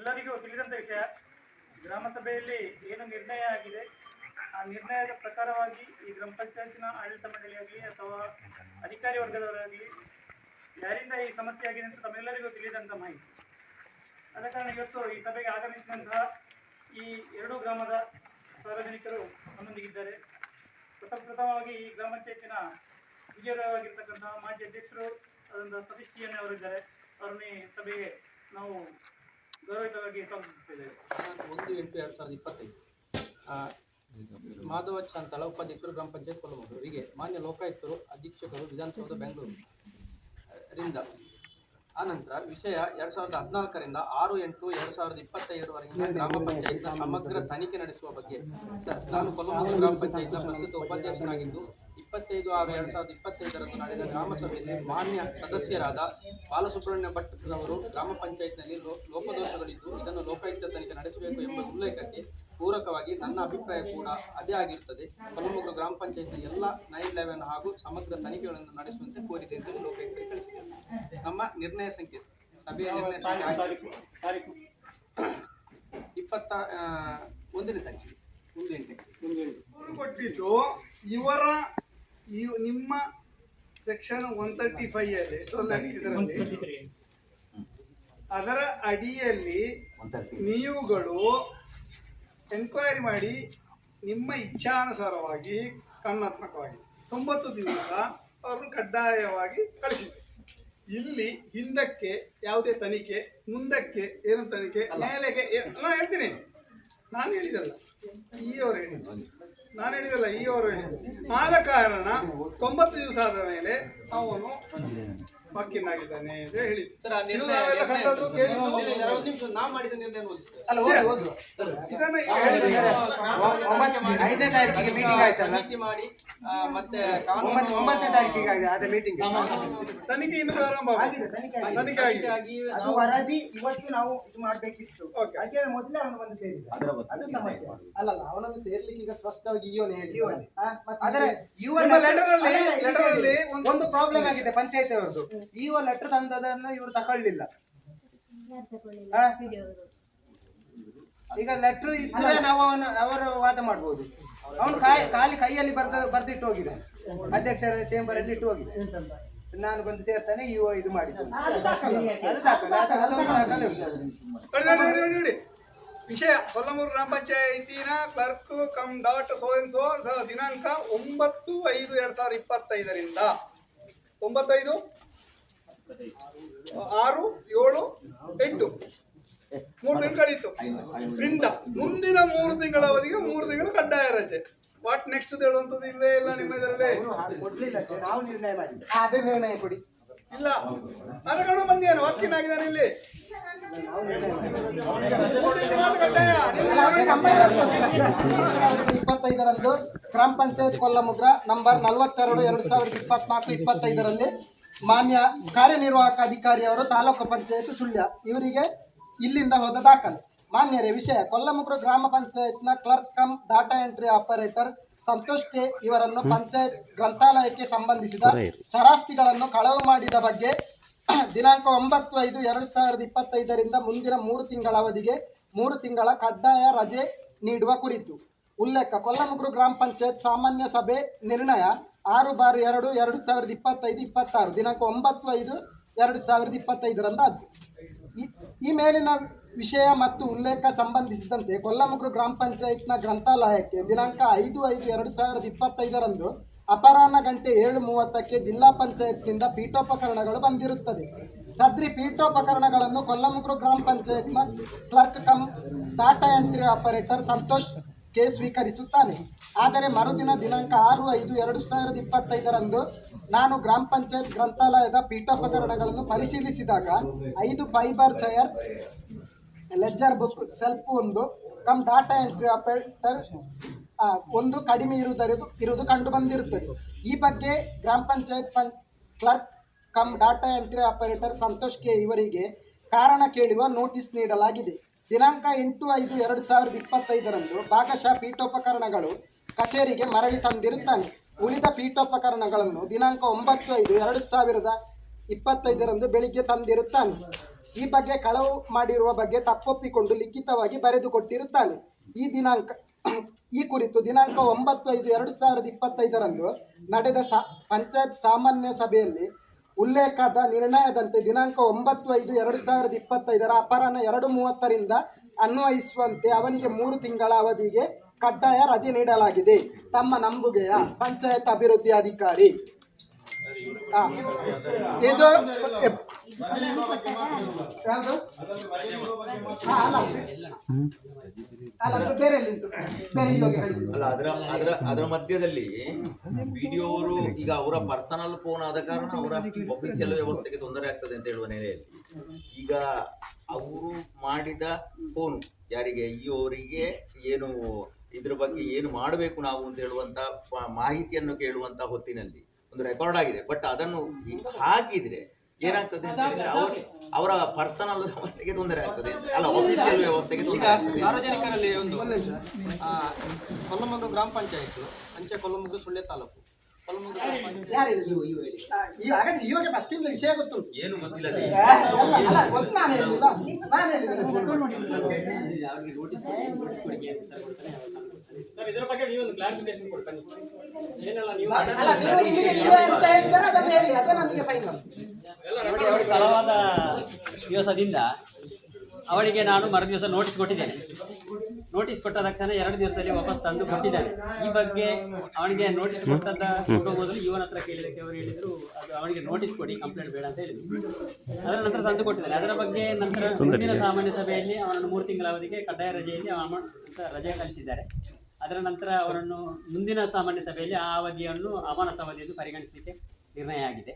ಎಲ್ಲರಿಗೂ ತಿಳಿದಂತ ವಿಷಯ ಗ್ರಾಮ ಸಭೆಯಲ್ಲಿ ಏನು ನಿರ್ಣಯ ಆಗಿದೆ? ಆ ನಿರ್ಣಯದ ಪ್ರಕಾರವಾಗಿ ಈ ಗ್ರಾಮ ಪಂಚಾಯತಿನ ಆಡಳಿತ ಮಂಡಳಿಯಾಗಲಿ ಅಥವಾ ಅಧಿಕಾರಿ ವರ್ಗದವರಾಗಲಿ ಯಾರಿಂದ ಈ ಸಮಸ್ಯೆ ಆಗಿದೆ ಅಂತ ತಮ್ಮೆಲ್ಲರಿಗೂ ತಿಳಿದಂತ ಮಾಹಿತಿ. ಆದ ಕಾರಣ ಇವತ್ತು ಈ ಸಭೆಗೆ ಆಗಮಿಸಿದಂತಹ ಈ ಎರಡು ಗ್ರಾಮದ ಸಾರ್ವಜನಿಕರು ನಮ್ಮೊಂದಿಗಿದ್ದಾರೆ. ಪ್ರಥಮವಾಗಿ ಈ ಗ್ರಾಮ ಪಂಚಾಯತಿನ ವಿಜಯವಾಗಿರ್ತಕ್ಕಂತಹ ಮಾಜಿ ಅಧ್ಯಕ್ಷರು ಅದೊಂದು ಸತೀಶ್ ಟಿ ಅವರಿದ್ದಾರೆ. ಅವರನ್ನೇ ಸಭೆಗೆ ನಾವು ಒಂದು ಎಂಟು ಎರಡು ಸಾವಿರದ ಇಪ್ಪತ್ತೈದು. ಮಾಧವ ಶಾಂತಳ ಉಪಾಧ್ಯಕ್ಷರು ಗ್ರಾಮ ಪಂಚಾಯತ್ ಹೀಗೆ ಮಾನ್ಯ ಲೋಕಾಯುಕ್ತರು, ಅಧೀಕ್ಷಕರು ವಿಧಾನಸೌಧ ಬೆಂಗಳೂರು. ರಿಂದ ಆನಂತರ ವಿಷಯ ಎರಡ್ ಸಾವಿರದ ಹದಿನಾಲ್ಕರಿಂದ ಆರು ಎಂಟು ಎರಡ್ ಸಾವಿರದ ಇಪ್ಪತ್ತೈದರವರೆಗಿನ ಗ್ರಾಮ ಪಂಚಾಯತ್ನ ಸಮಗ್ರ ತನಿಖೆ ನಡೆಸುವ ಬಗ್ಗೆ. ನಾನು ಕೊಲ್ಲಮೂರು ಗ್ರಾಮ ಪಂಚಾಯತ್ನ ಪ್ರಸ್ತುತ ಉಪಾಧ್ಯಕ್ಷನಾಗಿದ್ದು ಇಪ್ಪತ್ತೈದು ಆರು ಎರಡು ಸಾವಿರದ ಇಪ್ಪತ್ತೈದರಂದು ನಡೆದ ಗ್ರಾಮ ಸಭೆಯಲ್ಲಿ ಮಾನ್ಯ ಸದಸ್ಯರಾದ ಬಾಲಸುಬ್ರಹ್ಮಣ್ಯ ಭಟ್ ರವರು ಗ್ರಾಮ ಪಂಚಾಯತ್ನಲ್ಲಿ ಲೋ ಲೋಪದೋಷಗಳಿದ್ದು ಇದನ್ನು ಲೋಕಾಯುಕ್ತ ತನಿಖೆ ನಡೆಸಬೇಕು ಎಂಬ ಉಲ್ಲೇಖಕ್ಕೆ ಪೂರಕವಾಗಿ ನನ್ನ ಅಭಿಪ್ರಾಯ ಕೂಡ ಅದೇ ಆಗಿರುತ್ತದೆ. ಕೊಲ್ಲಮೂರು ಗ್ರಾಮ ಪಂಚಾಯತ್ನ ಎಲ್ಲ ನೈನ್ ಲೆವೆನ್ ಹಾಗೂ ಸಮಗ್ರ ತನಿಖೆಗಳನ್ನು ನಡೆಸುವಂತೆ ಕೋರಿದೆ ಎಂದು ಲೋಕಾಯುಕ್ತರಿಗೆ ತಿಳಿಸಿದೆ ನಮ್ಮ ನಿರ್ಣಯ ಸಂಖ್ಯೆ ಸಭೆಯ ನಿರ್ಣಯ ಸಂಖ್ಯೆ ಇಪ್ಪತ್ತ ಒಂದನೇ ತಾರೀಕು ಒಂದು ಎಂಟಕ್ಕೆ ಇವರು ಕೊಟ್ಟಿದ್ದು ಇವರ ಈ ನಿಮ್ಮ ಸೆಕ್ಷನ್ ಒನ್ ತರ್ಟಿ ಫೈವ್ ಅಲ್ಲಿ ಇದರಲ್ಲಿ ಅದರ ಅಡಿಯಲ್ಲಿ ನೀವುಗಳು ಎನ್ಕ್ವೈರಿ ಮಾಡಿ ನಿಮ್ಮ ಇಚ್ಛಾನುಸಾರವಾಗಿ ಕಾನೂನಾತ್ಮಕವಾಗಿ ತೊಂಬತ್ತು ದಿವಸ ಅವರನ್ನು ಕಡ್ಡಾಯವಾಗಿ ಕಳಿಸಿದೆ ಇಲ್ಲಿ ಹಿಂದಕ್ಕೆ ಯಾವುದೇ ತನಿಖೆ ಮುಂದಕ್ಕೆ ಏನು ತನಿಖೆ ಮೇಲೆಗೆ ಏ- ನಾನು ಹೇಳ್ತೀನಿ. ನಾನು ಹೇಳಿದಲ್ಲ ಈ ಅವರು ಹೇಳಿದ್ದು. ನಾನು ಹೇಳಿದಲ್ಲ ಈ ಅವರು ಹೇಳಿದ್ದು. ಆದ ಕಾರಣ ತೊಂಬತ್ತು ದಿವಸ ಆದ ಮೇಲೆ ಅವನು ಮಕ್ಕಿನಾಗಿದ್ದಾನೆ ಅಂತ ಹೇಳಿದ್ದು ಸರ್ ಆ ಇದು ನಿರ್ಣಯ ನಾವೆಲ್ಲ ನಿರ್ಣಯ- ಕಂಡದ್ದು, ಕೇಳಿದ್ದು. ಇಲ್ಲ, ಇಲ್ಲ, ಒಂದು ನಿಮಿಷ ನಾವು ಮಾಡಿದ ನಿರ್ಣಯ ಓದಿಸ್ತೇವೆ ಇದನ್ನ ಹೇಳಿದ್ದೀನಿ. ಐದನೇ ತಾರೀಕಿಗೆ ಮೀಟಿಂಗ್ ಆಯ್ತಲ್ಲ? ಸಮಿತಿ ಮಾಡಿ ಆ, ಮತ್ತೆ ಒಂಬತ್ತು ಒಂಬತ್ತನೇ ತಾರೀಕಿಗೆ ಆಗಿದೆ ಅದೇ ಮೀಟಿಂಗ್ ತನಿಖೆ ಇನ್ನೂ ಪ್ರಾರಂಭ ಆಗಿದೆ. ತನಿಖೆ ಆಗಿದೆ. ಆಗಿ ಅದು ವರದಿ ಇವತ್ತು ನಾವು ಇದು ಮಾಡ್ಬೇಕಿತ್ತು. Okay. ಅದಕ್ಕೆ ಮೊದಲೇ ಅವನು ಬಂದು ಸೇರಿದ. ಅದು ಸಮಸ್ಯೆ. ಅಲ್ಲಲ್ಲ ಅವನನ್ನು ಸೇರ್ಲಿಕ್ಕೆ ಈಗ ಸ್ಪಷ್ಟವಾಗಿ ಇಯೋನೆ ಹೇಳಿ ಅದರ ಯುವ ನಿಮ್ಮ letter ಅಲ್ಲಿ- letter ಅಲ್ಲಿ ಒಂದು- ಒಂದು ಪ್ರಾಬ್ಲಮ್ ಆಗಿದೆ ಪಂಚಾಯತ್ ಅವರದ್ದು. ಯುವ ಲೆಟರ್ ತಂದದನ್ನ ಇವರು ತಕೊಳ್ಳಿಲ್ಲ? ಈಗ ಲೆಟರ್ ಇದ್ರೆ ನಾವು ಅವನ ಅವರು ವಾದ ಮಾಡ್ಬೋದು. ಅವನು ಕಾಯಿ ಖಾಲಿ ಕೈಯಲ್ಲಿ ಬರ್ದ ಬರ್ದಿಟ್ಟು ಹೋಗಿದೆ. ಅಧ್ಯಕ್ಷರ ಚೇಂಬರ್ ಅಲ್ಲಿ ಇಟ್ಟು ಹೋಗಿದೆ. ನಾನು ಬಂದು ಸೇರ್ತಾನೆ ಇವ ಇದು ಮಾಡಿದ್ದು. ಅದು ದಾಖಲೆ. ಅದೊಂದು ದಾಖಲೆ. ಉಂಟು. ನೋಡಿ. ವಿಷಯ ಕೊಲ್ಲಮೂರು ಗ್ರಾಮ ಪಂಚಾಯಿತಿನ ಕ್ಲರ್ಕ್ ಕಮ್ ಡಾಟ್ ಸೋ ಅಂಡ್ ಸೋ ಸ- ದಿನಾಂಕ ಒಂಬತ್ತು ಐದು ಎರಡ್ ಸಾವಿರದ ಇಪ್ಪತ್ತೈದರಿಂದ. ಒಂಬತ್ತೈದು? ಆರು ಏಳು ಎಂಟು. ಮೂರು ತಿಂಗಳು ಕಳೀತು ರಿಂದ ಮುಂದಿನ ಮೂರು ತಿಂಗಳ ಅವಧಿಗೆ ಮೂರು ತಿಂಗಳು ಕಡ್ಡಾಯ ರಜೆ. ವಾಟ್ ನೆಕ್ಸ್ಟ್ ಹೇಳುವಂಥದ್ದು ಇಲ್ಲೇ ಇಲ್ಲ ನಿಮ್ಮ ಇದರಲ್ಲಿ ನಾವು ನಿರ್ಣಯ ಅದೇ ನಿರ್ಣಯ ಕೊಡಿ. ಇಲ್ಲ. ಅದಕ್ಕೂ ಬಂದೇನು ವಾಕಿನ್ ಆಗಿದ್ದಾರೆ ಇಲ್ಲಿ. ಇಪ್ಪತ್ತೈದರಂದು ಗ್ರಾಮ ಪಂಚಾಯತ್ ಕೊಲ್ಲಮುಗ್ರ ನಂಬರ್ ನಲವತ್ತೆರಡು ಎರಡು ಸಾವಿರದ ಇಪ್ಪತ್ನಾಲ್ಕು ಇಪ್ಪತ್ತೈದರಲ್ಲಿ. ಮಾನ್ಯ ಕಾರ್ಯನಿರ್ವಾಹಕ ಅಧಿಕಾರಿಯವರು ತಾಲೂಕು ಪಂಚಾಯತ್ ಸುಳ್ಯ. ಇವರಿಗೆ ಇಲ್ಲಿಂದ ಹೋದ ದಾಖಲೆ. ಮಾನ್ಯರೇ ವಿಷಯ. ಕೊಲ್ಲಮುಗ್ರ ಗ್ರಾಮ ಪಂಚಾಯತ್ನ clerk cum data entry operator Santosh K ಇವರನ್ನು ಪಂಚಾಯತ್ ಗ್ರಂಥಾಲಯಕ್ಕೆ ಸಂಬಂಧಿಸಿದ ಚರಾಸ್ತಿಗಳನ್ನು ಕಳವು ಮಾಡಿದ ಬಗ್ಗೆ ದಿನಾಂಕ ಒಂಬತ್ತು ಐದು ಎರಡು ಸಾವಿರದ ಇಪ್ಪತ್ತೈದರಿಂದ ಮುಂದಿನ ಮೂರು ತಿಂಗಳ ಅವಧಿಗೆ ಮೂರು ತಿಂಗಳ ಕಡ್ಡಾಯ ರಜೆ ನೀಡುವ ಕುರಿತು. ಉಲ್ಲೇಖ ಕೊಲ್ಲಮುಗ್ರು ಗ್ರಾಮ ಪಂಚಾಯತ್ ಸಾಮಾನ್ಯ ಸಭೆ ನಿರ್ಣಯ ಆರು ಬಾರು ಎರಡು ಎರಡು ಸಾವಿರದ ಇಪ್ಪತ್ತೈದು, ಇಪ್ಪತ್ತಾರು. ದಿನಾಂಕ ಒಂಬತ್ತು, ಐದು, ಎರಡು ಸಾವಿರದ ಇಪ್ಪತ್ತೈದರಂದು ಅದು ಈ- ಈ ಮೇಲಿನ ವಿಷಯ ಮತ್ತು ಉಲ್ಲೇಖ ಸಂಬಂಧಿಸಿದಂತೆ ಕೊಲ್ಲಮಗ್ರು ಗ್ರಾಮ ಪಂಚಾಯತ್ನ ಗ್ರಂಥಾಲಯಕ್ಕೆ ದಿನಾಂಕ ಐದು ಐದು, ಎರಡು ಸಾವಿರದ ಇಪ್ಪತ್ತೈದರಂದು ಅಪರಾಹ್ನ ಗಂಟೆ ಏಳು ಮೂವತ್ತಕ್ಕೆ ಜಿಲ್ಲಾ ಪಂಚಾಯತ್ನಿಂದ ಪೀಠೋಪಕರಣಗಳು ಬಂದಿರುತ್ತದೆ. ಸದ್ರಿ ಪೀಠೋಪಕರಣಗಳನ್ನು ಕೊಲ್ಲಮಗ್ರು ಗ್ರಾಮ ಪಂಚಾಯತ್ನ clerk cum data entry operator Santosh K ಸ್ವೀಕರಿಸುತ್ತಾನೆ. ಆದರೆ ಮರುದಿನ ದಿನಾಂಕ ಆರು ಐದು ಎರಡು ಸಾವಿರದ ಇಪ್ಪತ್ತೈದರಂದು ನಾನು ಗ್ರಾಮ ಪಂಚಾಯತ್ ಗ್ರಂಥಾಲಯದ ಪೀಠೋಪಕರಣಗಳನ್ನು ಪರಿಶೀಲಿಸಿದಾಗ ಐದು fibre chair ledger book, shelf ಒಂದು, ಕಮ್ ಡಾಟಾ ಎಂಟ್ರಿ ಆಪರೇಟರ್ ಒಂದು ಕಡಿಮೆ ಇರುವುದರದು ಇರುವುದು ಕಂಡು ಬಂದಿರುತ್ತದೆ. ಈ ಬಗ್ಗೆ ಗ್ರಾಮ ಪಂಚಾಯತ್ ಪಂ clerk, cum data entry operator Santosh K. ಇವರಿಗೆ ಕಾರಣ ಕೇಳುವ ನೋಟಿಸ್ ನೀಡಲಾಗಿದೆ. ದಿನಾಂಕ ಎಂಟು ಐದು ಎರಡು ಸಾವಿರದ ಇಪ್ಪತ್ತೈದರಂದು ಭಾಗಶಃ ಪೀಠೋಪಕರಣಗಳು ಕಚೇರಿಗೆ ಮರಳಿ ತಂದಿರುತ್ತಾನೆ. ಉಳಿದ ಪೀಠೋಪಕರಣಗಳನ್ನು ದಿನಾಂಕ ಒಂಬತ್ತು ಐದು ಎರಡು ಸಾವಿರದ ಇಪ್ಪತ್ತೈದರಂದು ಬೆಳಿಗ್ಗೆ ತಂದಿರುತ್ತಾನೆ. ಈ ಬಗ್ಗೆ ಕಳವು ಮಾಡಿರುವ ಬಗ್ಗೆ ತಪ್ಪೊಪ್ಪಿಕೊಂಡು ಲಿಖಿತವಾಗಿ ಬರೆದುಕೊಟ್ಟಿರುತ್ತಾನೆ. ಈ ದಿನಾಂಕ ಈ ಕುರಿತು ದಿನಾಂಕ ಒಂಬತ್ತು ಐದು ಎರಡು ಸಾವಿರದ ಇಪ್ಪತ್ತೈದರಂದು ನಡೆದ ಸಾ, ಪಂಚಾಯತ್ ಸಾಮಾನ್ಯ ಸಭೆಯಲ್ಲಿ ಉಲ್ಲೇಖದ ನಿರ್ಣಯದಂತೆ ದಿನಾಂಕ ಒಂಬತ್ತು ಐದು ಎರಡು ಸಾವಿರದ ಇಪ್ಪತ್ತೈದರ ಅಪರಾಹ್ನ ಎರಡು ಮೂವತ್ತರಿಂದ ಅನ್ವಯಿಸುವಂತೆ ಅವನಿಗೆ ಮೂರು ತಿಂಗಳ ಅವಧಿಗೆ ಕಡ್ಡಾಯ ರಜೆ ನೀಡಲಾಗಿದೆ. ತಮ್ಮ ನಂಬುಗೆಯ ಪಂಚಾಯತ್ ಅಭಿವೃದ್ಧಿ ಅಧಿಕಾರಿ ಇದು ಅಲ್ಲ. ಅದರ ಅದರ ಅದರ ಮಧ್ಯದಲ್ಲಿ ವಿಡಿಯೋ ಅವರು ಈಗ ಅವರ ಪರ್ಸನಲ್ ಫೋನ್ ಆದ ಕಾರಣ ಅವರ ಆಫೀಸಿಯಲ್ ವ್ಯವಸ್ಥೆಗೆ ತೊಂದರೆ ಆಗ್ತದೆ ಅಂತ ಹೇಳುವ ನೆಲೆಯಲ್ಲಿ. ಈಗ ಅವರು ಮಾಡಿದ ಫೋನ್ ಯಾರಿಗೆ? ಈ ಅವರಿಗೆ ಏನು, ಇದ್ರ ಬಗ್ಗೆ ಏನು ಮಾಡಬೇಕು ನಾವು ಅಂತ ಹೇಳುವಂತ ಮಾಹಿತಿಯನ್ನು ಕೇಳುವಂತ ಹೊತ್ತಿನಲ್ಲಿ ಒಂದು ರೆಕಾರ್ಡ್ ಆಗಿದೆ. ಬಟ್ ಅದನ್ನು ಹಾಕಿದ್ರೆ ಏನಾಗ್ತದೆ ಅವ್ರ ಅವರ ಪರ್ಸನಲ್ ವ್ಯವಸ್ಥೆಗೆ ತೊಂದರೆ ಆಗ್ತದೆ. ಅಲ್ಲ ಆಫೀಸಿಯಲ್ ವ್ಯವಸ್ಥೆಗೆ ತೊಂದರೆ ಸಾರ್ವಜನಿಕರಲ್ಲಿ ಒಂದು ಕೊಲ್ಲಮಗ್ರು ಗ್ರಾಮ ಪಂಚಾಯತ್ ಅಂಚೆ ಕೊಲ್ಲಮಗ್ರು ಸುಳ್ಳೆ ತಾಲೂಕು. ಇವಾಗ ಫಸ್ಟ್ ಇಂದ ವಿಷಯ ಗೊತ್ತು ಏನು ಗೊತ್ತಿಲ್ಲ ಅಲ್ಲ, ಅಲ್ಲ, ಗೊತ್ತು ನಾನು ಹೇಳಿಲ್ಲ ನಾನು ಹೇಳಿದ್ದೇನೆ ಸರ್ ಇದರ ಬಗ್ಗೆ ನೀವೊಂದು ಕ್ಲಾರಿಫಿಕೇಶನ್ ಕೊಡ್ತಾನೆ ಏನೆಲ್ಲ ನೀವು ಅಲ್ಲ ನೀವು ನಿಮಗೆ ಇದೆ ಅಂತ ಹೇಳಿದರೆ ಅದನ್ನು ಹೇಳಿ ಅದೇ ನಮಗೆ ಫೈನಲ್ ನೋಡಿ ಅವಳು ತಡವಾದ ದಿವಸದಿಂದ ಅವಳಿಗೆ ನಾನು ಮರು ದಿವಸ ನೋಟಿಸ್ ಕೊಟ್ಟಿದ್ದೇನೆ. ನೋಟಿಸ್ ಕೊಟ್ಟ ತಕ್ಷಣ ಎರಡು ದಿವಸದಲ್ಲಿ ವಾಪಸ್ ತಂದು ಕೊಟ್ಟಿದ್ದಾನೆ. ಈ ಬಗ್ಗೆ ಅವನಿಗೆ ನೋಟಿಸ್ ಕೊಟ್ಟಂತ ಕೊಡುವ ಮೊದಲು ಇವನ ಹತ್ರ ಕೇಳಿದಕ್ಕೆ ಅವರು ಹೇಳಿದ್ರು ಅದು ಅವನಿಗೆ ನೋಟಿಸ್ ಕೊಡಿ ಕಂಪ್ಲೇಂಟ್ ಬೇಡ ಅಂತ ಹೇಳಿದ್ರು. ಅದರ ನಂತರ ತಂದು ಕೊಟ್ಟಿದ್ದಾನೆ. ಅದರ ಬಗ್ಗೆ ನಂತರ ಮುಂದಿನ ಸಾಮಾನ್ಯ ಸಭೆಯಲ್ಲಿ ಅವನನ್ನು ಮೂರು ತಿಂಗಳ ಅವಧಿಗೆ ಕಡ್ಡಾಯ ರಜೆಯಲ್ಲಿ ಅವನ ಅಂತ ರಜೆ ಕಳಿಸಿದ್ದಾರೆ. ಅದರ ನಂತರ ಅವರನ್ನು ಮುಂದಿನ ಸಾಮಾನ್ಯ ಸಭೆಯಲ್ಲಿ ಆ ಅವಧಿಯನ್ನು ಅಮಾನತಾವಧಿ ಎಂದು ಪರಿಗಣಿಸಲಿಕ್ಕೆ ನಿರ್ಣಯ ಆಗಿದೆ.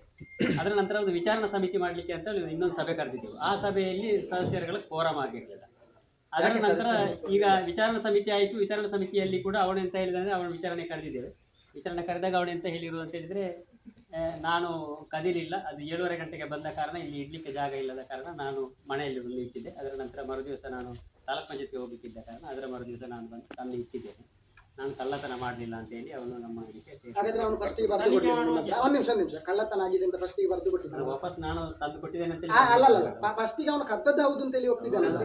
ಅದರ ನಂತರ ಒಂದು ವಿಚಾರಣಾ ಸಮಿತಿ ಮಾಡಲಿಕ್ಕೆ ಅಂತ ಇನ್ನೊಂದು ಸಭೆ ಕರೆದಿದ್ದೆವು. ಆ ಸಭೆಯಲ್ಲಿ ಸದಸ್ಯರುಗಳ ಕೋರಮ್ ಆಗಿರಲಿಲ್ಲ. ಅದರ ನಂತರ ಈಗ ವಿಚಾರಣಾ ಸಮಿತಿ ಆಯಿತು. ವಿಚಾರಣಾ ಸಮಿತಿಯಲ್ಲಿ ಕೂಡ ಅವನು ಎಂತ ಹೇಳಿದಂದ್ರೆ ಅವನು ವಿಚಾರಣೆ ಕರೆದಿದ್ದೇವೆ. ವಿಚಾರಣೆ ಕರೆದಾಗ ಅವನು ಎಂತ ಹೇಳಿರುವುದು ಅಂತ ಹೇಳಿದ್ರೆ ನಾನು ಕದಿಲಿಲ್ಲ. ಅದು ಏಳುವರೆ ಗಂಟೆಗೆ ಬಂದ ಕಾರಣ ಇಲ್ಲಿ ಇಡ್ಲಿಕ್ಕೆ ಜಾಗ ಇಲ್ಲದ ಕಾರಣ ನಾನು ಮನೆಯಲ್ಲಿ ಬಂದು ಇಟ್ಟಿದ್ದೆ. ಅದರ ನಂತರ ಮರುದಿವಸ ನಾನು ತಾಲೂಕ್ ಪಂಚಾಯತ್ಗೆ ಹೋಗ್ಲಿಕ್ಕಿದ್ದ ಕಾರಣ ಅದರ ಮರುದಿವಸ ನಾನು ಬಂದು ತಂದು ಇಟ್ಟಿದ್ದೇನೆ. ನಾನು ಕಳ್ಳತನ ಮಾಡಲಿಲ್ಲ ಅಂತ ಹೇಳಿ ಅವನು ನಮ್ಮ ಇದಕ್ಕೆ ಹಾಗಾದ್ರೆ ಅವನು ಫಸ್ಟಿಗೆ ಬರೆದು ಕೊಟ್ಟಿದ್ದಾನೆ ಒಂದು ನಿಮಿಷ ನಿಮಿಷ. ಕಳ್ಳತನ ಆಗಿದೆ ಅಂತ ಫಸ್ಟಿಗೆ ಬರೆದು ಕೊಟ್ಟಿದ್ದಾನೆ. ವಾಪಸ್ ನಾನು ತಂದು ಕೊಟ್ಟಿದ್ದೇನೆ ಅಂತ ಆ, ಅಲ್ಲ ಅಲ್ಲ ಫಸ್ಟಿಗೆ ಅವನು ಕದ್ದದ್ದು ಹೌದು ಅಂತೇಳಿ ಒಪ್ಪಿದ್ದಾನೆ. ಅಲ್ಲ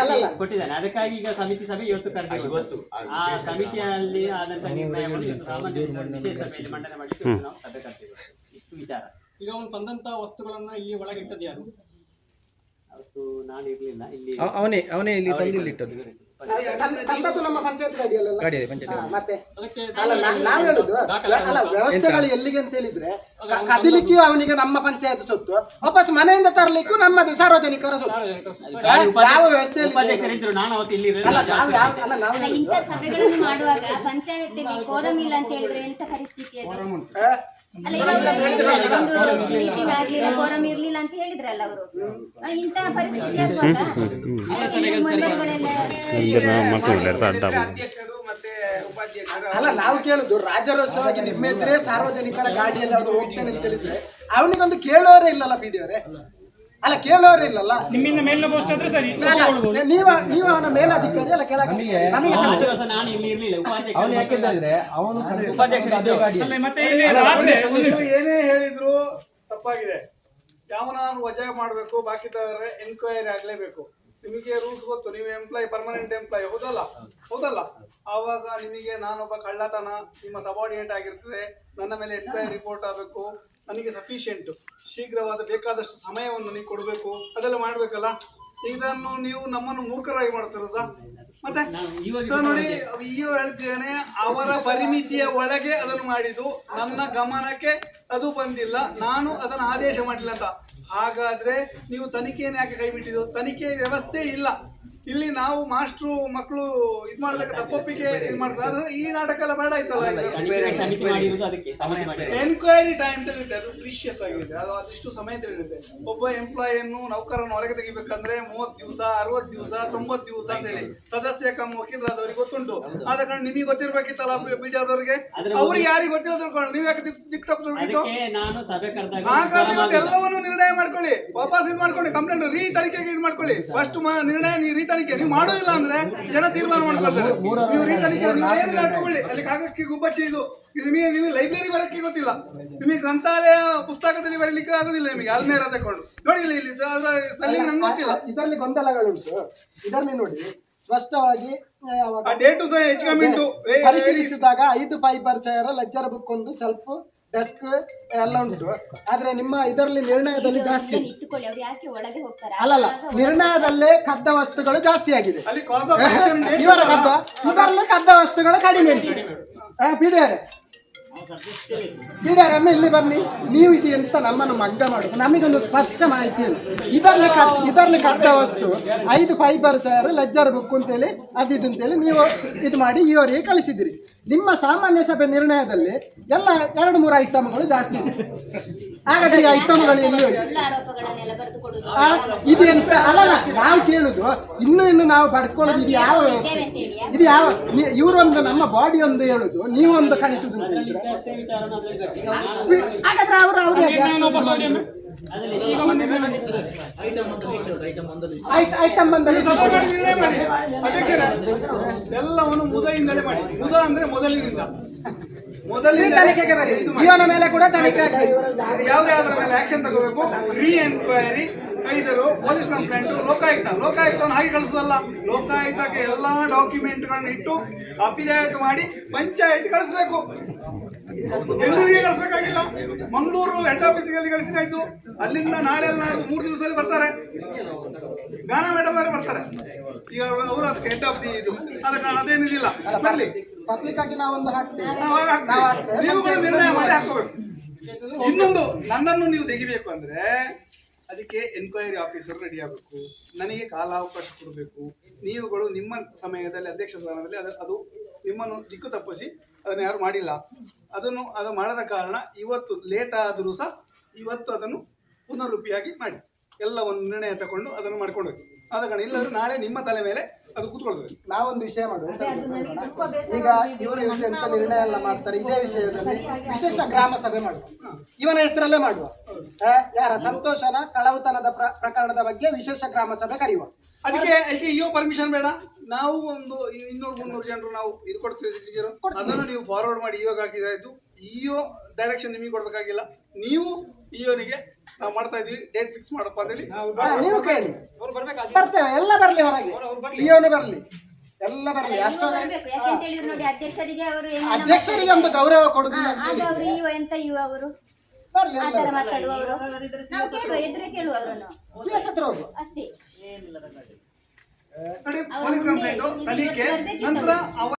ಅಲ್ಲಲ್ಲ ಕೊಟ್ಟಿದ್ದಾನೆ. ಅದಕ್ಕಾಗಿ ಈಗ ಸಮಿತಿ ಸಭೆ ಇವತ್ತು ಕರೆದಿರೋದು ಇವತ್ತು. ಆ ಸಮಿತಿಯಲ್ಲಿ ಆದಂತಹ ನಿರ್ಣಯ ಇವತ್ತು ಸಾಮಾನ್ಯ ವಿಶೇಷ ಸಭೆಯಲ್ಲಿ ಮಂಡನೆ ಮಾಡಿ ನಾವು ಸಭೆ ಕರೆದಿದ್ದೇವೆ ಇಷ್ಟು ವಿಚಾರ. ಈಗ ಅವನು ತಂದಂತ ವಸ್ತುಗಳನ್ನ ಇಲ್ಲಿ ಒಳಗಿಟ್ಟದ್ದು ಯಾರು? ಅವತ್ತು ನಾನು ಇರ್ಲಿಲ್ಲ. ಇಲ್ಲಿ ಅವನೇ ಅವನೇ ಇಲ್ಲಿ ತಂದು ಇಲ್ಲಿ ಇಟ್ಟದ್ದು. ತಂದದ್ದು ನಮ್ಮ ಪಂಚಾಯತ್ ಗಾಡಿಯಲ್ಲ ಗಾಡಿಯಲ್ಲಿ ಪಂಚಾಯತ್ ಮತ್ತೆ? ಅಲ್ಲ ನಾವು ಹೇಳುದು ಅಲ್ಲ. ವ್ಯವಸ್ಥೆಗಳು ಎಲ್ಲಿಗೆ ಅಂತ ಹೇಳಿದ್ರೆ ಕದಿಲಿಕ್ಕೂ ಅವನಿಗೆ ನಮ್ಮ ಪಂಚಾಯತ್ ಸೊತ್ತು ವಾಪಸ್ ಮನೆಯಿಂದ ತರಲಿಕ್ಕೂ ನಮ್ಮದು ಸಾರ್ವಜನಿಕರ ಸೊತ್ತು. ಯಾವ ವ್ಯವಸ್ಥೆ ಉಪಾಧ್ಯಕ್ಷರಿದ್ರು ನಾನು ಅವತ್ತು ಇಲ್ಲಿ ಅಲ್ಲ ನಾವು ಯಾವ ಅಲ್ಲ ನಾವು ಇಂಥ ಸಭೆಗಳನ್ನು ಮಾಡುವಾಗ ಪಂಚಾಯತಿಗೆ ಕೋರಂ ಇಲ್ಲ ಅಂತ ಹೇಳಿದ್ರೆ ಎಂತ ಪರಿಸ್ಥಿತಿ ಮೀಟಿಂಗ್ ಆಗ್ಲಿಲ್ಲ ಇರ್ಲಿಲ್ಲ ಅಂತ ಹೇಳಿದ್ರಲ್ಲ ಅವರು. ಇಂತಹ ಪರಿಸ್ಥಿತಿ ಅಲ್ಲ ನಾವು ಕೇಳುದು ರಾಜರೋತ್ಸವವಾಗಿ ನಿಮ್ಮ ಎದುರೇ ಸಾರ್ವಜನಿಕರ ಗಾಡಿಯಲ್ಲಿ ಅವನು ಹೋಗ್ತೇನೆ ಅಂತ ಹೇಳಿದ್ರೆ ಅವನಿಗೊಂದು ಕೇಳೋರೇ ಇಲ್ಲಲ್ಲ ಬಿಡಿಯವರೇ ಅಲ್ಲ ಕೇಳೋರು ಇಲ್ಲಲ್ಲ. ನಿಮ್ಮಿಂದ ಮೇಲಿನ ಪೋಸ್ಟ್ ಆದ್ರೆ ಸರಿ. ನೀವ ನೀವ ಅವನ ಮೇಲಾಧಿಕಾರಿ ಅಲ್ಲ ಕೆಳಗೆ ನಮಗೆ ಸಮಸ್ಯೆ ನಾನು ಇಲ್ಲಿ ಇರ್ಲಿಲ್ಲ ಅವನು ಉಪಾಧ್ಯಕ್ಷರು ಅವನು ಉಪಾಧ್ಯಕ್ಷರಿದ್ರು. ಅಲ್ಲ, ಮತ್ತೆ ಇಲ್ಲಿ ರಾತ್ರಿ ಏನೇ ಹೇಳಿದ್ರು ತಪ್ಪಾಗಿದೆ. ಯಾವನಾನು ವಜಾ ಮಾಡಬೇಕು ಬಾಕಿದವರ ಎನ್ಕ್ವೈರಿ ಆಗಲೇಬೇಕು. ನಿಮಗೆ ರೂಲ್ಸ್ ಗೊತ್ತು ನೀವು ಎಂಪ್ಲಾಯ್ ಪರ್ಮನೆಂಟ್ ಎಂಪ್ಲಾಯ್ ಹೌದಲ್ಲ? ಹೌದಲ್ಲ? ಆವಾಗ ನಿಮಗೆ ನಾನೊಬ್ಬ ಕಳ್ಳತನ ನಿಮ್ಮ ಸಬಾರ್ಡಿನೇಟ್ ಆಗಿರ್ತದೆ. ನನ್ನ ಮೇಲೆ ಎನ್ಕ್ವೈರಿ ರಿಪೋರ್ಟ್ ಆಗಬೇಕು. ನನಗೆ ಸಫಿಷಿಯೆಂಟ್ ಶೀಘ್ರವಾದ ಬೇಕಾದಷ್ಟು ಸಮಯವನ್ನು ನನಗೆ ಕೊಡಬೇಕು. ಅದೆಲ್ಲ ಮಾಡಬೇಕಲ್ಲ? ಇದನ್ನು ನೀವು ನಮ್ಮನ್ನು ಮೂರ್ಖರಾಗಿ ಮಾಡ್ತಿರೋದಾ? ಮತ್ತೆ ನೋಡಿ ಅಯ್ಯೋ ಹೇಳ್ತೇನೆ, ಅವರ ಪರಿಮಿತಿಯ ಒಳಗೆ ಅದನ್ನು ಮಾಡಿದ್ದು. ನನ್ನ ಗಮನಕ್ಕೆ ಅದು ಬಂದಿಲ್ಲ. ನಾನು ಅದನ್ನು ಆದೇಶ ಮಾಡಿಲ್ಲ ಅಂತ. ಹಾಗಾದ್ರೆ ನೀವು ತನಿಖೆಯನ್ನು ಯಾಕೆ ಕೈಬಿಟ್ಟಿದ್ದು? ತನಿಖೆ ವ್ಯವಸ್ಥೆ ಇಲ್ಲ. ಇಲ್ಲಿ ನಾವು ಮಾಸ್ಟ್ರು ಮಕ್ಕಳು ಇದ್ ಮಾಡ್ಲಿಕ್ಕೆ ತಪ್ಪೊಪ್ಪಿಗೆ ಇದು ಮಾಡ್ತಾರೆ ಈ ನಾಟಕ ಎಲ್ಲ ಬೇಡ ಆಯ್ತಲ್ಲ ಎನ್ಕ್ವೈರಿ ಟೈಮ್ ತಿಳಿಯುತ್ತೆ ಅದು ಪ್ರೀಶಿಯಸ್ ಆಗಿದೆ ಅದು ಅದಿಷ್ಟು ಸಮಯ ತಿಳಿಯುತ್ತೆ. ಒಬ್ಬ ಎಂಪ್ಲಾಯಿಯನ್ನು ನೌಕರನ್ನು ಹೊರಗೆ ತೆಗಿಬೇಕಂದ್ರೆ ಮೂವತ್ ದಿವಸ ಅರವತ್ತು ದಿವಸ ತೊಂಬತ್ತು ದಿವಸ ಅಂತ ಹೇಳಿ. ಸದಸ್ಯ ಕಮ್ ವಕೀಲರಾದವರಿಗೆ ಗೊತ್ತುಂಟು. ಆದ ಕಾರಣ ನಿಮಗೆ ಗೊತ್ತಿರ್ಬೇಕಿತ್ತಲ್ಲ ಬಿಡಿ ಆದವ್ರಿಗೆ? ಅವ್ರಿಗೆ ಯಾರಿಗೆ ಗೊತ್ತಿಲ್ಲ ತಿಳ್ಕೊಳ್ಳಿ ನೀವು ಯಾಕೆ ದಿಕ್ ಮಾಡಿದ್ದು. ಎಲ್ಲವನ್ನು ನಿರ್ಣಯ ಮಾಡ್ಕೊಳ್ಳಿ. ವಾಪಸ್ ಇದು ಮಾಡ್ಕೊಳ್ಳಿ. ಕಂಪ್ಲೇಂಟ್ ರೀ ತನಿಖೆಗೆ ಇದು ಮಾಡ್ಕೊಳ್ಳಿ. ಫಸ್ಟ್ ನಿರ್ಣಯ ನೀವು ರೀ ತನಿಖೆ ನೀವು ಮಾಡೋದಿಲ್ಲ ಅಂದ್ರೆ ಜನ ತೀರ್ಮಾನ ಮಾಡ್ಕೊಳ್ತಾರೆ. ನೀವು ರೀ ತನಿಖೆ ನೀವು ಏನಿಲ್ಲ ಹಾಕೊಳ್ಳಿ ಅಲ್ಲಿ ಕಾಗಕ್ಕೆ ಗುಬ್ಬಚ್ಚಿ ಇದು. ನಿಮಗೆ ನಿಮಗೆ ಲೈಬ್ರರಿ ಬರಕ್ಕೆ ಗೊತ್ತಿಲ್ಲ. ನಿಮಗೆ ಗ್ರಂಥಾಲಯ ಪುಸ್ತಕದಲ್ಲಿ ಬರಲಿಕ್ಕೆ ಆಗೋದಿಲ್ಲ ನಿಮಗೆ. ಅಲ್ಮೇರ ತಕೊಂಡು ನೋಡಿ ಇಲ್ಲಿ ಇಲ್ಲಿ ಅದರ ಸ್ಪೆಲ್ಲಿಂಗ್ ನಂಗೆ ಗೊತ್ತಿಲ್ಲ. ಇದರಲ್ಲಿ ಗೊಂದಲಗಳುಂಟು. ಇದರಲ್ಲಿ ನೋಡಿ ಸ್ಪಷ್ಟವಾಗಿ ಪರಿಶೀಲಿಸಿದಾಗ ಐದು ಫೈಬರ್ ಚೇರ್ ಲೆಕ್ಚರ್ ಬುಕ್ ಒಂದು ಸೆಲ್ಫ್ ಡೆಸ್ಕ್ ಎಲ್ಲ ಉಂಟು. ಆದ್ರೆ ನಿಮ್ಮ ಇದರಲ್ಲಿ ನಿರ್ಣಯದಲ್ಲಿ ಜಾಸ್ತಿ. ಉಂಟು. ಇಟ್ಟುಕೊಳ್ಳಿ ಅವ್ರು ಯಾಕೆ ಒಳಗೆ ಹೋಗ್ತಾರೆ? ಅಲ್ಲಲ್ಲ ನಿರ್ಣಯದಲ್ಲೇ ಕದ್ದ ವಸ್ತುಗಳು ಜಾಸ್ತಿ ಆಗಿದೆ. ಅಲ್ಲಿ ಕಾಸ್ ಆಫ್ ಆಕ್ಷನ್ ಇವರ ಕದ್ದ ಇದರಲ್ಲಿ ಕದ್ದ ವಸ್ತುಗಳು ಕಡಿಮೆ ಉಂಟು. ಪಿಡಿಯಾರೆ ಪಿಡಿಯಾರೆ ಅಮ್ಮ ಇಲ್ಲಿ ಬನ್ನಿ. ನೀವು ಇದು ಎಂತ ನಮ್ಮನ್ನು ಮಗ್ಗ ಮಾಡುದು ನಮಗೊಂದು ಸ್ಪಷ್ಟ ಮಾಹಿತಿ ಇಲ್ಲ ಇದರಲ್ಲಿ ಕದ್ ಇದರಲ್ಲಿ ಕದ್ದ ವಸ್ತು ಐದು ಫೈಬರ್ ಚೇರ್ ಲೆಜ್ಜರ್ ಬುಕ್ ಅಂತೇಳಿ ಅದಿದು ಅಂತೇಳಿ ನೀವು ಇದು ಮಾಡಿ ಇವರಿಗೆ ಕಳಿಸಿದಿರಿ. ನಿಮ್ಮ ಸಾಮಾನ್ಯ ಸಭೆ ನಿರ್ಣಯದಲ್ಲಿ ಎಲ್ಲ ಎರಡು ಮೂರು ಐಟಮ್ಗಳು ಜಾಸ್ತಿ ಇದೆ. ಹಾಗಾದ್ರೆ ಈ ಐಟಮ್ಗಳು ಎಲ್ಲಿ ಇದು ಎಂತ ಅಲ್ಲ ನಾವು ಕೇಳುದು ಇನ್ನು ಇನ್ನು ನಾವು ಪಡ್ಕೊಳ್ಳೋದು ಇದು ಯಾವ ವ್ಯವಸ್ಥೆ? ಇದು ಯಾವ ಇವರೊಂದು ನಮ್ಮ ಬಾಡಿ ಒಂದು ಹೇಳುದು ನೀವೊಂದು ಕಣಿಸುದು ಅಂತ ಹೇಳಿದ್ರೆ. ಹಾಗಾದ್ರೆ ಅವರು ಅವ್ರು ಐಟಮ್ ಬಂದಲ್ಲಿ ಅಧ್ಯಕ್ಷರೇ ಎಲ್ಲವನ್ನು ಮುದೆಯಿಂದಲೇ ಮಾಡಿ. ಮುದ ಅಂದ್ರೆ ಮೊದಲಿನಿಂದ. ಮೊದಲಿನ ತನಿಖೆಗೆ ಬರಿ ಜೀವನ ಮೇಲೆ ಕೂಡ ತನಿಖೆ ಯಾವುದೇ ಅದರ ಮೇಲೆ ಆಕ್ಷನ್ ತಗೋಬೇಕು. ರೀ ಎನ್ಕ್ವೈರಿ ಕೈದರು ಪೊಲೀಸ್ ಕಂಪ್ಲೇಂಟ್ ಲೋಕಾಯುಕ್ತ. ಲೋಕಾಯುಕ್ತವನ್ನು ಹಾಗೆ ಕಳಿಸೋದಲ್ಲ. ಲೋಕಾಯುಕ್ತಕ್ಕೆ ಎಲ್ಲಾ ಡಾಕ್ಯುಮೆಂಟ್ಗಳನ್ನ ಇಟ್ಟು ಅಫಿಡವಿಟ್ ಮಾಡಿ ಪಂಚಾಯತ್ ಕಳಿಸ್ಬೇಕು. ಬೆಂಗಳೂರಿಗೆ ಕಳಿಸ್ಬೇಕಾಗಿಲ್ಲ. ಮಂಗಳೂರು ಹೆಡ್ ಆಫೀಸಿಗೆ ಕಳಿಸಿದ್ರೆ ಆಯ್ತು? ಅಲ್ಲಿಂದ ನಾಳೆ ಎಲ್ಲ ನಾಡ್ದು ಮೂರು ದಿವಸದಲ್ಲಿ ಬರ್ತಾರೆ. ಗಾನ ಮೇಡಮ್ ಅವರೇ ಬರ್ತಾರೆ. ಈಗ ಅವರು ಅದಕ್ಕೆ ಹೆಡ್ ಆಫ್ ದಿ ಇದು. ಆದ ಕಾರಣ ಅದೇನಿದಿಲ್ಲ ಬರ್ಲಿ. ಪಬ್ಲಿಕ್ ಆಗಿ ನಾವೊಂದು. ನೀವು ನಿರ್ಣಯ ಮಾಡಿ ಹಾಕೋಬೇಕು ಇನ್ನೊಂದು ನನ್ನನ್ನು ನೀವು ತೆಗಿಬೇಕು ಅಂದ್ರೆ ಅದಕ್ಕೆ ಎನ್ಕ್ವೈರಿ ಆಫೀಸರ್ ರೆಡಿ ಆಗಬೇಕು. ನನಗೆ ಕಾಲಾವಕಾಶ ಕೊಡಬೇಕು. ನೀವುಗಳು ನಿಮ್ಮ ಸಮಯದಲ್ಲಿ ಅಧ್ಯಕ್ಷ ಸ್ಥಾನದಲ್ಲಿ ಅದು ಅದು ನಿಮ್ಮನ್ನು ದಿಕ್ಕು ತಪ್ಪಿಸಿ ಅದನ್ನು ಯಾರು ಮಾಡಿಲ್ಲ. ಅದನ್ನು ಅದು ಮಾಡದ ಕಾರಣ ಇವತ್ತು ಲೇಟ್ ಆದರೂ ಸಹ ಇವತ್ತು ಅದನ್ನು ಪುನರುಪಿಯಾಗಿ ಮಾಡಿ. ಎಲ್ಲ ಒಂದು ನಿರ್ಣಯ ತಗೊಂಡು ಅದನ್ನು ಮಾಡ್ಕೊಂಡು ಹೋಗಿ. ಆದ ಕಾರಣ ಇಲ್ಲದ್ರೆ ನಾಳೆ ನಿಮ್ಮ ತಲೆ ಮೇಲೆ ಅದು ಕೂತ್ಕೊಳ್ತದೆ. ನಾವೊಂದು ವಿಷಯ ಮಾಡುವ? ಈಗ ಇವರು ನಿರ್ಣಯ ಎಲ್ಲ ಮಾಡ್ತಾರೆ. ಇದೇ ವಿಷಯದಲ್ಲಿ ವಿಶೇಷ ಗ್ರಾಮ ಸಭೆ ಮಾಡುವ. ಇವನ ಹೆಸರಲ್ಲೇ ಮಾಡುವ. ಯಾರ ಸಂತೋಷನ ಕಳವುತನದ ಪ್ರ- ಪ್ರಕರಣದ ಬಗ್ಗೆ ವಿಶೇಷ ಗ್ರಾಮ ಸಭೆ ಕರೆಯುವ. ಅದಕ್ಕೆ ಅದಕ್ಕೆ ಇಯೋ ಪರ್ಮಿಷನ್ ಬೇಡ. ನಾವು ಒಂದು ಇನ್ನೂರು ಮುನ್ನೂರು ಜನರು ನಾವು ಇದು ಕೊಡ್ತೀವಿ ಅದನ್ನು ನೀವು ಫಾರ್ವರ್ಡ್ ಮಾಡಿ ಇಯೋಗ ಹಾಕಿದ್ರೆ ಆಯ್ತು ಇಯೋ ಡೈರೆಕ್ಷನ್ ನಿಮಗೆ ಕೊಡಬೇಕಾಗಿಲ್ಲ. ನೀವು ಇಯೋನಿಗೆ ನಾವು ಮಾಡ್ತಾ ಇದೀವಿ ಡೇಟ್ ಫಿಕ್ಸ್ ಮಾಡಪ್ಪ ಅಂತ ಹೇಳಿ. ನೀವು ಕೇಳಿ. ಬರ್ತೇವೆ. ಎಲ್ಲ ಬರಲಿ ಹೊರಗೆ. ಇಯೋನೇ ಬರಲಿ. ಎಲ್ಲ ಬರಲಿ. ಅಷ್ಟೋ ಅಧ್ಯಕ್ಷರಿಗೆ ಅವರು ಅಧ್ಯಕ್ಷರಿಗೆ ಗೌರವ ಕೊಡುದಿಲ್ಲ ಅವರು ಎಂತ ಬರ್ಲಿ ಮಾತಾಡುವವರು. ಎದುರೇ ಅವರನ್ನು. ನೋಡಿ ಪೊಲೀಸ್ ಕಂಪ್ಲೇಂಟ್. ತನಿಖೆ ನಂತರ ಅವ